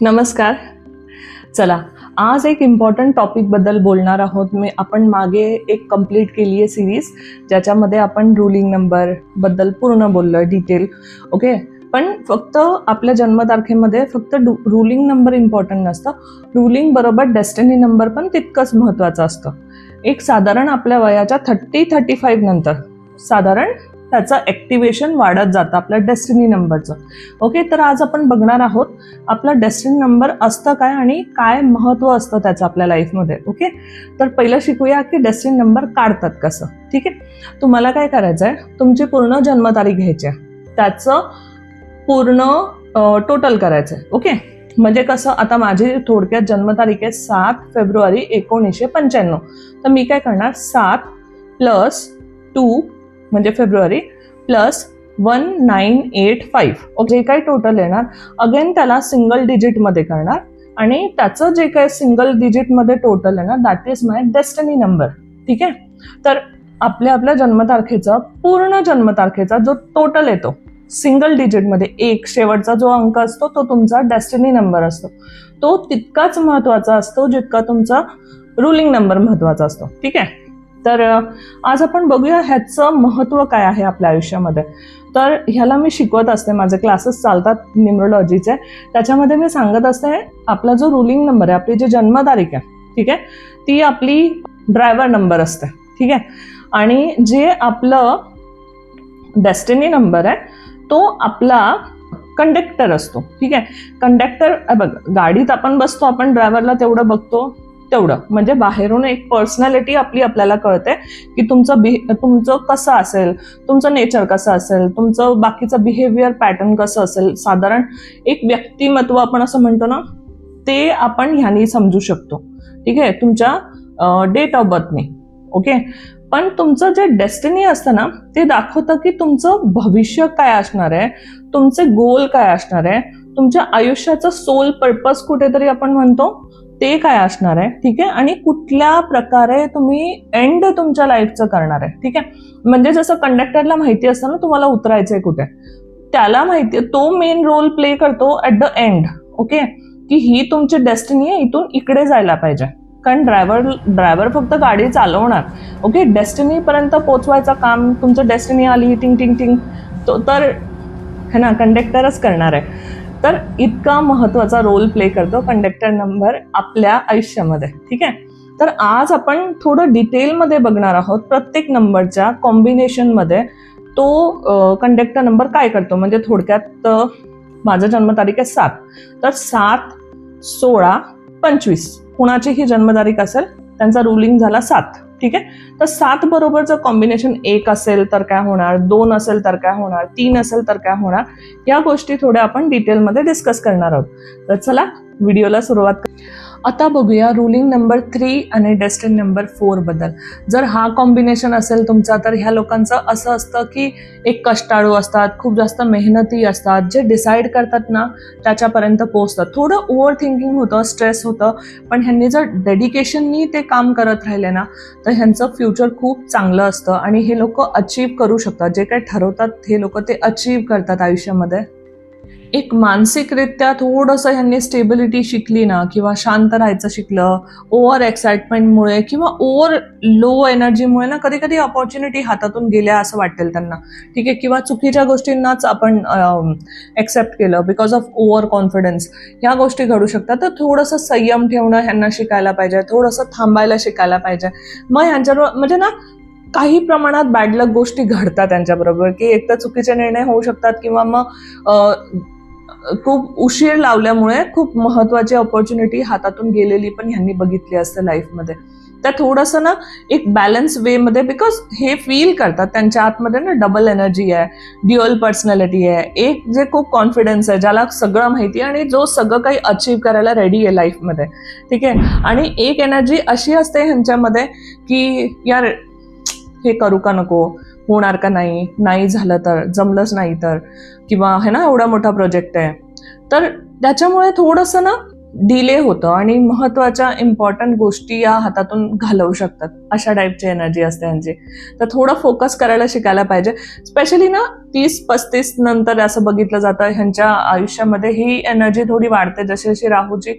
नमस्कार. चला आज एक इम्पॉर्टंट टॉपिकबद्दल बोलणार आहोत. मी आपण मागे एक कंप्लीट केली आहे सिरीज ज्याच्यामध्ये आपण रुलिंग नंबरबद्दल पूर्ण बोललो डिटेल ओके पण फक्त आपल्या जन्मतारखेमध्ये फक्त रुलिंग नंबर इम्पॉर्टंट नसतं. रुलिंग बरोबर डेस्टिनी नंबर पण तितकंच महत्त्वाचं असतं. एक साधारण आपल्या वयाच्या थर्टी थर्टी फाईव्ह नंतर. साधारण त्याचं ॲक्टिवेशन वाढत जातं आपल्या डेस्टिनी नंबरचं ओके तर आज आपण बघणार आहोत आपला डेस्टिनी नंबर असतं काय आणि काय महत्त्व असतं त्याचं आपल्या लाईफमध्ये ओके तर पहिलं शिकूया की डेस्टिनी नंबर काढतात कसं. ठीक आहे? तुम्हाला काय करायचं आहे तुमची पूर्ण जन्मतारीख घ्यायची आहे. त्याचं पूर्ण टोटल करायचं आहे ओके म्हणजे कसं? आता माझी थोडक्यात जन्मतारीख आहे सात फेब्रुवारी एकोणीसशे पंच्याण्णव. तर मी काय करणार? सात प्लस टू म्हणजे February plus one nine eight five जे काही टोटल येणार अगेन त्याला सिंगल डिजिटमध्ये करणार. आणि त्याचं जे काही सिंगल डिजिटमध्ये टोटल येणार that is my destiny number ठीक आहे? तर आपल्या आपल्या जन्मतारखेचा पूर्ण जन्मतारखेचा जो टोटल येतो सिंगल डिजिटमध्ये एक शेवटचा जो अंक असतो तो तुमचा डेस्टिनी नंबर असतो. तो तितकाच महत्त्वाचा असतो जितका तुमचा रुलिंग नंबर महत्त्वाचा असतो. ठीक आहे? तर आज आपण बघूया ह्याचं महत्त्व काय आहे आपल्या आयुष्यामध्ये. तर ह्याला मी शिकवत असते माझे क्लासेस चालतात न्युमरोलॉजीचे. त्याच्यामध्ये मी सांगत असते आपला जो रुलिंग नंबर आहे आपली जी जन्मतारीख आहे ठीक आहे ती आपली ड्रायव्हर नंबर असते ठीक आहे. आणि जे आपलं डेस्टिनी नंबर आहे तो आपला कंडक्टर असतो ठीक आहे. कंडक्टर बघ गाडीत आपण बसतो आपण ड्रायव्हरला तेवढं बघतो तेवढं. म्हणजे बाहेरून एक पर्सनॅलिटी आपली आपल्याला कळते की तुमचं बिहे तुमचं कसं असेल तुमचं नेचर कसं असेल तुमचं बाकीचं बिहेवियर पॅटर्न कसं असेल. साधारण एक व्यक्तिमत्व आपण असं म्हणतो ना ते आपण ह्यानी समजू शकतो. ठीक आहे? तुमच्या डेट ऑफ बर्थने ओके? पण तुमचं जे डेस्टिनी असतं ना ते दाखवतं की तुमचं भविष्य काय असणार आहे तुमचे गोल काय असणार आहे तुमच्या आयुष्याचं सोल पर्पज कुठेतरी आपण म्हणतो ते काय असणार आहे? ठीक आहे? आणि कुठल्या प्रकारे तुम्ही एंड तुमच्या लाईफचं करणार आहे? ठीक आहे? म्हणजे जसं कंडक्टरला माहिती असतं ना तुम्हाला उतरायचंय कुठे? त्याला माहिती तो मेन रोल प्ले करतो ऍट द एंड ओके की ही तुमची डेस्टिनी आहे इथून इकडे जायला पाहिजे. कारण ड्रायव्हर ड्रायव्हर फक्त गाडी चालवणार ओके डेस्टिनीपर्यंत पोचवायचं काम तुमचं डेस्टिनी आली टिंग टिंग टिंग. तो तर है ना कंडक्टरच करणार आहे. तर इतका महत्त्वाचा रोल प्ले करतो कंडक्टर नंबर आपल्या आयुष्यामध्ये ठीक आहे? तर आज आपण थोडं डिटेलमध्ये बघणार आहोत प्रत्येक नंबरच्या कॉम्बिनेशनमध्ये तो कंडक्टर नंबर काय करतो? म्हणजे थोडक्यात माझं जन्मतारीख आहे सात. तर सात सोळा पंचवीस. कुणाची ही जन्मतारीख असेल त्यांचा रुलिंग झाला सात. ठीक आहे? तर सात बरोबरचं कॉम्बिनेशन एक असेल तर काय होणार? दोन असेल तर काय होणार? तीन असेल तर काय होणार? या गोष्टी थोड्या आपण डिटेलमध्ये डिस्कस करणार आहोत. तर चला व्हिडिओला सुरुवात आता बघूया रुलिंग नंबर थ्री आणि डेस्टिन नंबर फोरबद्दल. जर हा कॉम्बिनेशन असेल तुमचा तर ह्या लोकांचं असं असतं की एक कष्टाळू असतात खूप जास्त मेहनती असतात जे डिसाईड करतात ना त्याच्यापर्यंत पोहोचतात. थोडं ओव्हर थिंकिंग होतं स्ट्रेस होतं पण ह्यांनी जर डेडिकेशननी ते काम करत राहिले ना तर ह्यांचं फ्युचर खूप चांगलं असतं आणि हे लोक अचीव करू शकतात. जे काही ठरवतात हे लोक ते अचीव करतात आयुष्यामध्ये. एक मानसिकरित्या थोडंसं ह्यांनी स्टेबिलिटी शिकली ना किंवा शांत राहायचं शिकलं ओव्हर एक्साइटमेंटमुळे किंवा ओव्हर लो एनर्जीमुळे ना कधी कधी ऑपॉर्च्युनिटी हातातून गेल्या असं वाटेल त्यांना. ठीक आहे? किंवा चुकीच्या गोष्टींनाच आपण एक्सेप्ट केलं बिकॉज ऑफ ओव्हर कॉन्फिडन्स ह्या गोष्टी घडू शकतात. तर थोडंसं संयम ठेवणं ह्यांना शिकायला पाहिजे. थोडंसं थांबायला शिकायला पाहिजे. मग ह्यांच्याबरोबर म्हणजे ना काही प्रमाणात बॅडलक गोष्टी घडतात त्यांच्याबरोबर की एक तर चुकीचे निर्णय होऊ शकतात किंवा मग खूप उशीर लावल्यामुळे खूप महत्वाची ऑपॉर्च्युनिटी हातातून गेलेली पण ह्यांनी बघितली असते लाईफमध्ये तर थोडंसं ना एक बॅलन्स वेमध्ये बिकॉज हे फील करतात. त्यांच्या आतमध्ये ना डबल एनर्जी आहे ड्युअल पर्सनॅलिटी आहे. एक जे खूप कॉन्फिडन्स आहे ज्याला सगळं माहिती आहे आणि जो सगळं काही अचीव करायला रेडी आहे लाईफमध्ये ठीक आहे? आणि एक एनर्जी अशी असते ह्यांच्यामध्ये की यार हे करू का नको? होणार का नाही नाही झालं तर जमलंच नाही तर किंवा है ना एवढा मोठा प्रोजेक्ट आहे. तर त्याच्यामुळे थोडंसं ना डिले होतं आणि महत्त्वाच्या इम्पॉर्टंट गोष्टी या हातातून घालवू शकतात. अशा टाईपची एनर्जी असते यांची तर थोडं फोकस करायला शिकायला पाहिजे. स्पेशली ना तीस पस्तीस नंतर असं बघितलं जातं ह्यांच्या आयुष्यामध्ये ही एनर्जी थोडी वाढते. जशी जशी राहूची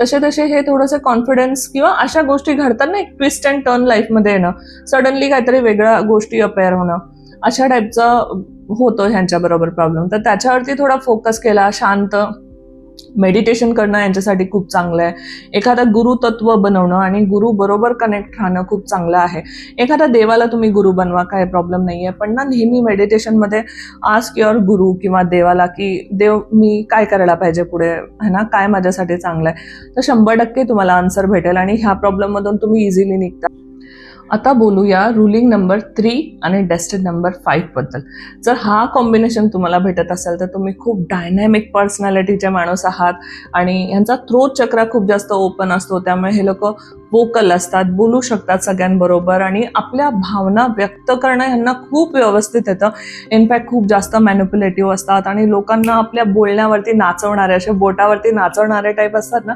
तसे तसे हे थोडंसं कॉन्फिडन्स किंवा अशा गोष्टी घडतात ना एक ट्विस्ट अँड टर्न लाईफमध्ये येणं. सडनली काहीतरी वेगळ्या गोष्टी अपेअर होणं. अशा टाईपचं होतं ह्यांच्याबरोबर प्रॉब्लेम तर त्याच्यावरती थोडा फोकस केला शांत मेडिटेशन करणं यांच्यासाठी खूप चांगलं आहे. एखादा गुरुतत्व बनवणं आणि गुरु बरोबर कनेक्ट राहणं खूप चांगलं आहे. एखादा देवाला तुम्ही गुरु बनवा काय प्रॉब्लेम नाही आहे. पण ना नेहमी मेडिटेशनमध्ये आस्क युअर गुरु किंवा देवाला की देव मी काय करायला पाहिजे पुढे? है ना? काय माझ्यासाठी चांगलं आहे? तर शंभर टक्के तुम्हाला आन्सर भेटेल आणि ह्या प्रॉब्लेममधून तुम्ही इझिली निघता. आता बोलूया रुलिंग नंबर थ्री आणि डेस्टिन नंबर फाईव्हबद्दल. जर हा कॉम्बिनेशन तुम्हाला भेटत असेल तर तुम्ही खूप डायनॅमिक पर्सनॅलिटीचे माणूस आहात आणि ह्यांचा थ्रोट चक्र खूप जास्त ओपन असतो त्यामुळे हे लोक वोकल असतात बोलू शकतात सगळ्यांबरोबर आणि आपल्या भावना व्यक्त करणं ह्यांना खूप व्यवस्थित येतं. इनफॅक्ट खूप जास्त मॅन्युप्युलेटिव्ह असतात आणि लोकांना आपल्या बोलण्यावरती नाचवणारे असे बोटावरती नाचवणारे टाईप असतात ना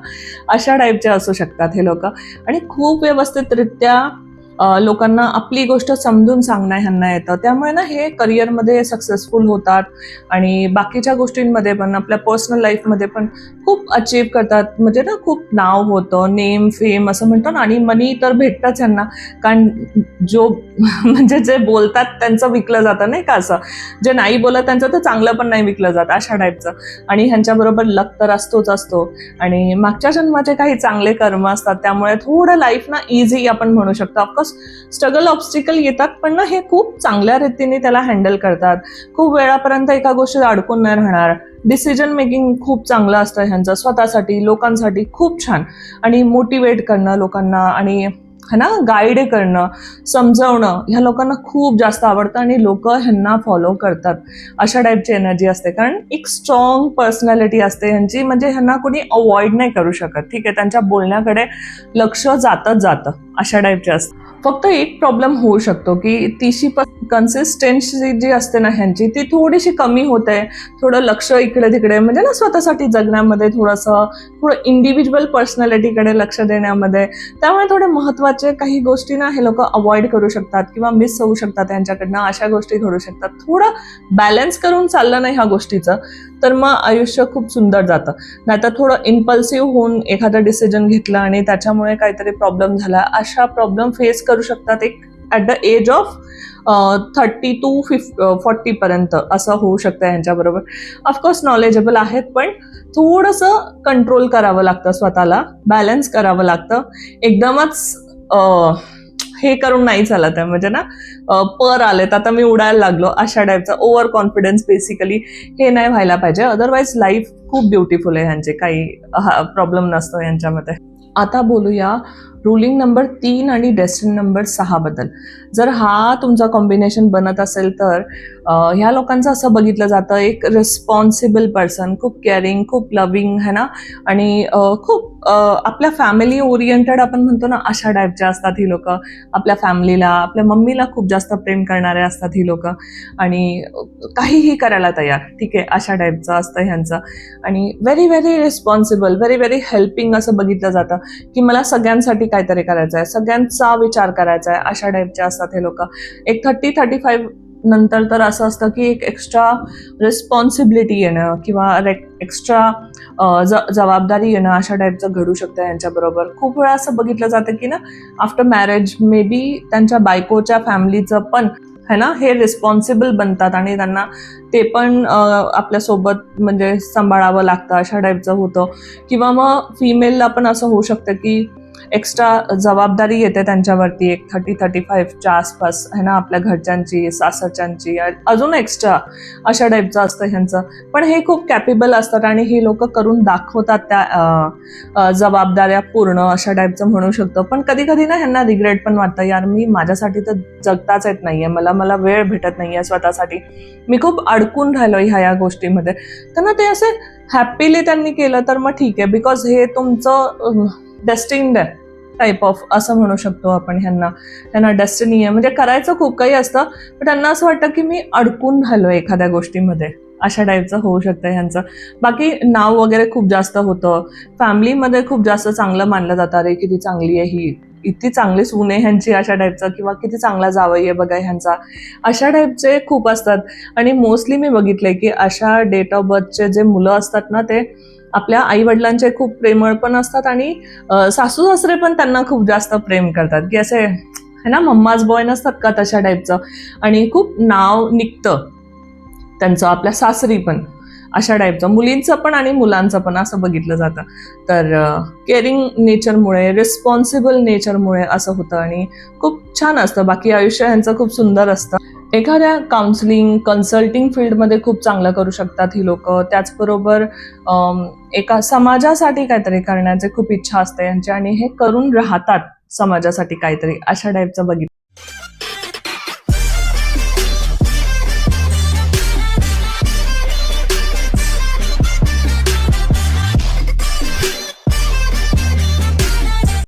अशा टाईपचे असू शकतात हे लोक. आणि खूप व्यवस्थितरित्या लोकांना आपली गोष्ट समजून सांगणं ह्यांना येतं. त्यामुळे ना हे करिअरमध्ये सक्सेसफुल होतात आणि बाकीच्या गोष्टींमध्ये पण आपल्या पर्सनल लाईफमध्ये पण खूप अचीव करतात. म्हणजे ना खूप नाव होतं नेम फेम असं म्हणतो ना आणि मनी तर भेटतंच ह्यांना. कारण जो म्हणजे जे बोलतात त्यांचं विकलं जातं नाही का असं. जे नाही बोलत त्यांचं तर चांगलं पण नाही विकलं जात अशा टाईपचं आणि ह्यांच्याबरोबर लक तर असतोच असतो. आणि मागच्या जन्माचे काही चांगले कर्म असतात त्यामुळे थोडं लाईफ ना इझी आपण म्हणू शकतो. ऑफकोर्स स्ट्रगल ऑब्स्टिकल येतात पण ना हे खूप चांगल्या रीतीने त्याला हँडल करतात. खूप वेळापर्यंत एका गोष्टीत अडकून नाही राहणार. डिसिजन मेकिंग खूप चांगलं असतं ह्यांचं. स्वतःसाठी लोकांसाठी खूप छान. आणि मोटिवेट करणं लोकांना आणि है ना गाईड करणं समजवणं ह्या लोकांना खूप जास्त आवडतं आणि लोक ह्यांना फॉलो करतात. अशा टाईपची एनर्जी असते. कारण एक स्ट्रॉंग पर्सनॅलिटी असते ह्यांची. म्हणजे ह्यांना कोणी अवॉइड नाही करू शकत. ठीक आहे त्यांच्या बोलण्याकडे लक्ष जातच जातं. अशा टाईपचे असतं. फक्त एक प्रॉब्लेम होऊ शकतो की तिशी कन्सिस्टन्सी जी असते ना ह्यांची ती थोडीशी कमी होते. थोडं लक्ष इकडे तिकडे म्हणजे ना स्वतःसाठी जगण्यामध्ये थोडंसं थोडं इंडिव्हिज्युअल पर्सनॅलिटीकडे लक्ष देण्यामध्ये. त्यामुळे थोडे महत्त्वाचे काही गोष्टी ना हे लोक अवॉइड करू शकतात किंवा मिस होऊ शकतात यांच्याकडनं अशा गोष्टी घडू शकतात. थोडं बॅलन्स करून चाललं नाही ह्या गोष्टीचं. तर मग आयुष्य खूप सुंदर जातं. नाहीतर थोडं इम्पल्सिव्ह होऊन एखादं डिसिजन घेतलं आणि त्याच्यामुळे काहीतरी प्रॉब्लेम झाला. अशा प्रॉब्लेम फेस करू शकतात एक at the age of thirty two फिफ फॉर्टीपर्यंत असं होऊ शकतं यांच्याबरोबर. ऑफकोर्स नॉलेजेबल आहेत पण थोडंसं कंट्रोल करावं लागतं स्वतःला. बॅलन्स करावं लागतं. एकदमच हे करून नाही चालत आहे. म्हणजे ना पर आलेत आता मी उडायला लागलो अशा टाईपचा ओव्हर कॉन्फिडन्स बेसिकली हे नाही व्हायला पाहिजे. अदरवाईज लाईफ खूप ब्युटिफुल आहे ह्यांचे. काही प्रॉब्लेम नसतो यांच्यामध्ये आता बोलूया रुलिंग नंबर तीन आणि डेस्टिन नंबर सहाबद्दल जर हा तुमचा कॉम्बिनेशन बनत असेल तर ह्या लोकांचं असं बघितलं जातं एक रिस्पॉन्सिबल पर्सन खूप केअरिंग खूप लविंग है ना? आणि खूप आपल्या फॅमिली ओरिएंटेड आपण म्हणतो ना अशा टाईपच्या असतात ही लोक. आपल्या फॅमिलीला आपल्या मम्मीला खूप जास्त प्रेम करणारे असतात ही लोक. आणि काहीही करायला तयार. ठीक आहे अशा टाईपचं असतं ह्यांचं. आणि very very responsible very very helping असं बघितलं जातं की मला सगळ्यांसाठी काहीतरी करायचं आहे सगळ्यांचा विचार करायचा आहे अशा टाईपचे असतात हे लोक. एक थर्टी थर्टी फाईव्ह नंतर तर असं असतं की एक एक्स्ट्रा रिस्पॉन्सिबिलिटी येणं किंवा एक्स्ट्रा ज जबाबदारी येणं अशा टाईपचं घडू शकतं यांच्याबरोबर. खूप वेळा असं बघितलं जातं की ना आफ्टर मॅरेज मे बी त्यांच्या बायकोच्या फॅमिलीचं पण है ना हे रिस्पॉन्सिबल बनतात आणि त्यांना ते पण आपल्यासोबत म्हणजे सांभाळावं लागतं अशा टाईपचं होतं. किंवा मग फिमेलला पण असं होऊ शकतं की एक्स्ट्रा जबाबदारी येते त्यांच्यावरती एक थर्टी थर्टी फाईव्हच्या आसपास है ना आपल्या घरच्यांची सासरच्यांची अजून एक्स्ट्रा अशा टाईपचं असतं ह्यांचं. पण हे खूप कॅपेबल असतात आणि ही लोक करून दाखवतात त्या जबाबदाऱ्या पूर्ण अशा टाईपचं म्हणू शकतो. पण कधी कधी ना ह्यांना रिग्रेट पण वाटतं यार मी माझ्यासाठी तर जगताच येत नाहीये मला मला वेळ भेटत नाहीये स्वतःसाठी. मी खूप अडकून राहिलो ह्या या गोष्टीमध्ये. त्यांना ते असे हॅपीली त्यांनी केलं तर मग ठीक आहे बिकॉज हे तुमचं डेस्टिंग आहे. टाईप ऑफ असं म्हणू शकतो आपण ह्यांना. त्यांना डेस्टिनी आहे. म्हणजे करायचं खूप काही असतं पण त्यांना असं वाटतं की मी अडकून राहिलो एखाद्या गोष्टीमध्ये. अशा टाईपचं होऊ शकतं ह्यांचं. बाकी नाव वगैरे खूप जास्त होतं. फॅमिलीमध्ये खूप जास्त चांगलं मानलं जातं. अरे किती चांगली आहे ही. इतकी चांगली सून आहे ह्यांची अशा टाईपचं किंवा किती चांगला जावई आहे बघा ह्यांचा. अशा टाईपचे खूप असतात. आणि मोस्टली मी बघितलंय की अशा डेट ऑफ बर्थचे जे मुलं असतात ना ते आपल्या आई वडिलांचे खूप प्रेमळ पण असतात आणि सासू सासरे पण त्यांना खूप जास्त प्रेम करतात. की असे है ना मम्माज बॉय नसतात का तशा टाईपचं आणि खूप नाव निघतं. त्यांचं आपल्या सासरी पण अशा टाईपचं मुलींचं पण आणि मुलांचं पण असं बघितलं जातं. तर केअरिंग नेचरमुळे रिस्पॉन्सिबल नेचरमुळे असं होतं आणि खूप छान असतं. बाकी आयुष्य यांचं खूप सुंदर असतं. एखाद्या काउन्सिलिंग कन्सल्टिंग फील्डमध्ये खूप चांगलं करू शकतात ही लोक. त्याचबरोबर एका समाजासाठी काहीतरी करण्याची खूप इच्छा असते यांची आणि हे करून राहतात समाजासाठी काहीतरी अशा टाईपचं बघितलं.